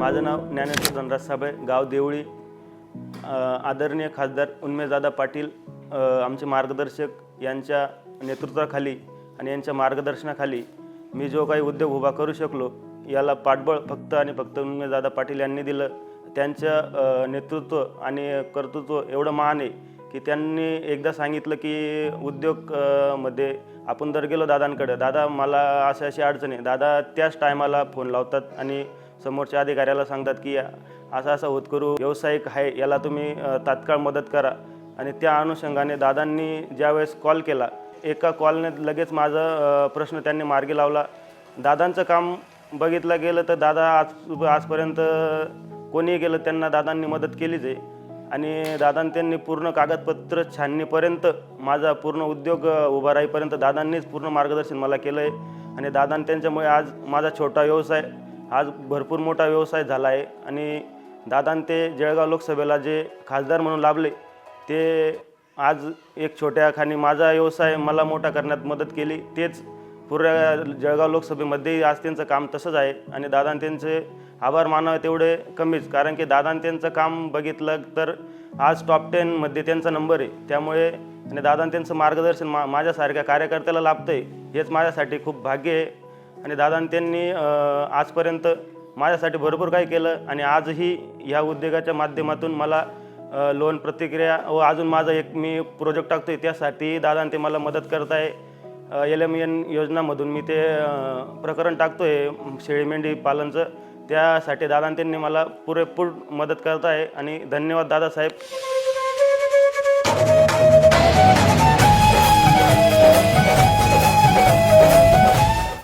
माझं नाव ज्ञानेश्वर धनराज साबळे गाव देवळी. आदरणीय खासदार उन्मेदादा पाटील आमचे मार्गदर्शक यांच्या नेतृत्वाखाली आणि यांच्या मार्गदर्शनाखाली मी जो काही उद्योग उभा करू शकलो याला पाठबळ फक्त आणि फक्त उन्मेदादा पाटील यांनी दिलं. त्यांचं नेतृत्व आणि कर्तृत्व एवढं महान आहे की त्यांनी एकदा सांगितलं की उद्योगमध्ये आपण जर गेलो दादांकडे दादा मला अशा अशी अडचण आहे. दादा त्याच टायमाला फोन लावतात आणि समोरच्या अधिकाऱ्याला सांगतात की असा असा होत करू व्यावसायिक आहे याला तुम्ही तात्काळ मदत करा. आणि त्या अनुषंगाने दादांनी ज्यावेळेस कॉल केला एका कॉलने लगेच माझा प्रश्न त्यांनी मार्गी लावला. दादांचं काम बघितलं गेलं तर दादा आज आजपर्यंत कोणीही गेलं त्यांना दादांनी मदत केलीच आहे. आणि दादां त्यांनी पूर्ण कागदपत्र छाननीपर्यंत माझा पूर्ण उद्योग उभा राहीपर्यंत दादांनीच पूर्ण मार्गदर्शन मला केलं आहे आणि दादां त्यांच्यामुळे आज माझा छोटा व्यवसाय आज भरपूर मोठा व्यवसाय झाला आहे आणि दादान ते जळगाव लोकसभेला जे खासदार म्हणून लाभले ते आज एक छोट्या खाणी माझा व्यवसाय मला मोठा करण्यात मदत केली. तेच पुऱ्या जळगाव लोकसभेमध्येही आज त्यांचं काम तसंच आहे आणि दादा त्यांचे आभार मानावे तेवढे कमीच कारण की दादा त्यांचं काम बघितलं तर आज टॉप टेनमध्ये त्यांचा नंबर आहे. त्यामुळे आणि दादा त्यांचं मार्गदर्शन मा माझ्यासारख्या कार्यकर्त्याला लाभतं आहे हेच माझ्यासाठी खूप भाग्य आहे. आणि दादा त्यांनी आजपर्यंत माझ्यासाठी भरपूर काही केलं आणि आजही ह्या उद्योगाच्या माध्यमातून मला लोन प्रतिक्रिया व अजून माझा एक मी प्रोजेक्ट टाकतो आहे त्यासाठी दादा ते मला मदत करत आहे एल एम एन योजनामधून मी ते प्रकरण टाकतो आहे शेळी मेंढी पालनचं. त्यासाठी दादा त्यांनी मला पुरेपूर मदत करत आहे आणि धन्यवाद दादासाहेब